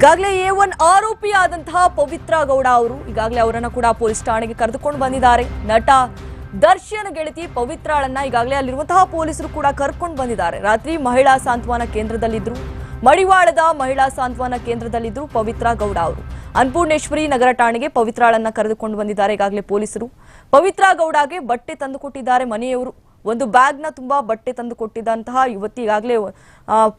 ಈಗಾಗಲೇ A one ಆರೋಪಿಯಾದಂತಹ ಪವಿತ್ರ ಗೌಡ ಅವರು ಈಗಾಗಲೇ ಅವರನ್ನ ಕೂಡ ಪೊಲೀಸ್ ಠಾಣೆಗೆ ಕರೆದುಕೊಂಡು ಬಂದಿದ್ದಾರೆ. ನಟ ದರ್ಶನ್ ಗೆಳತಿ ಪವಿತ್ರಾಳನ್ನ ಈಗಾಗಲೇ ಅಲ್ಲಿರುವಂತಹ ಪೊಲೀಸರು ಕೂಡ ಕರ್ಕೊಂಡು ಬಂದಿದ್ದಾರೆ. ರಾತ್ರಿ ಮಹಿಳಾ ಸಾಂತ್ವನ ಕೇಂದ್ರದಲ್ಲಿದ್ದರು ಮಡಿವಾಳದ ಮಹಿಳಾ ಸಾಂತ್ವನ ಕೇಂದ್ರದಲ್ಲಿದ್ದರು ಪವಿತ್ರ ಗೌಡ ಅವರು. ಅನ್ಪೂರ್ಣೇಶ್ವರಿ ನಗರ ಠಾಣೆಗೆ ಪವಿತ್ರಾಳನ್ನ ಕರೆದುಕೊಂಡು ಬಂದಿದ್ದಾರೆ ಈಗಾಗಲೇ ಪೊಲೀಸರು. ಪವಿತ್ರ ಗೌಡಗೆ ಬಟ್ಟೆ ತಂದುಕೊಟ್ಟಿದ್ದಾರೆ ಮನೆಯವರು. ಒಂದು ಬ್ಯಾಗ್ನ ತುಂಬಾ ಬಟ್ಟೆ ತಂದು ಕೊಟ್ಟಿದ್ದಂತಹ ಯುವತಿ ಈಗಾಗಲೇ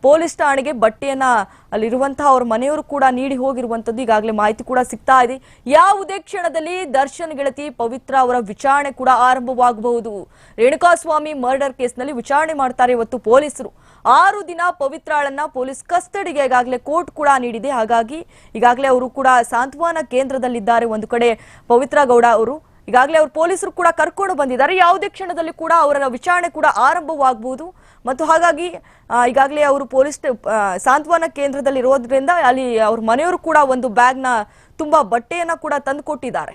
ಪೊಲೀಸ್ ಠಾಣೆಗೆ ಬಟ್ಟೆಯನ್ನ ಅಲ್ಲಿರುವಂತಹ ಅವ್ರ ಮನೆಯವರು ಕೂಡ ನೀಡಿ ಹೋಗಿರುವಂತದ್ದು ಈಗಾಗಲೇ ಮಾಹಿತಿ ಕೂಡ ಸಿಗ್ತಾ ಇದೆ. ಯಾವುದೇ ಕ್ಷಣದಲ್ಲಿ ದರ್ಶನ್ ಗೆಳತಿ ಪವಿತ್ರ ಅವರ ವಿಚಾರಣೆ ಕೂಡ ಆರಂಭವಾಗಬಹುದು. ರೇಣುಕಾಸ್ವಾಮಿ ಮರ್ಡರ್ ಕೇಸ್ನಲ್ಲಿ ವಿಚಾರಣೆ ಮಾಡ್ತಾರೆ ಇವತ್ತು ಪೊಲೀಸರು. ಆರು ದಿನ ಪವಿತ್ರಾಳನ್ನ ಪೊಲೀಸ್ ಕಸ್ಟಡಿಗೆ ಈಗಾಗಲೇ ಕೋರ್ಟ್ ಕೂಡ ನೀಡಿದೆ. ಹಾಗಾಗಿ ಈಗಾಗಲೇ ಅವರು ಕೂಡ ಸಾಂತ್ವನ ಕೇಂದ್ರದಲ್ಲಿದ್ದಾರೆ. ಒಂದು ಕಡೆ ಪವಿತ್ರ ಗೌಡ ಅವರು ಈಗಾಗಲೇ ಅವರು ಪೊಲೀಸರು ಕೂಡ ಕರ್ಕೊಂಡು ಬಂದಿದ್ದಾರೆ. ಯಾವುದೇ ಕ್ಷಣದಲ್ಲಿ ಕೂಡ ಅವರ ವಿಚಾರಣೆ ಕೂಡ ಆರಂಭವಾಗಬಹುದು ಮತ್ತು ಹಾಗಾಗಿ ಈಗಾಗಲೇ ಅವರು ಪೊಲೀಸ್ ಸಾಂತ್ವನ ಕೇಂದ್ರದಲ್ಲಿ ಇರೋದ್ರಿಂದ ಅಲ್ಲಿ ಅವ್ರ ಮನೆಯವರು ಕೂಡ ಒಂದು ಬ್ಯಾಗ್ನ ತುಂಬಾ ಬಟ್ಟೆಯನ್ನ ಕೂಡ ತಂದು ಕೊಟ್ಟಿದ್ದಾರೆ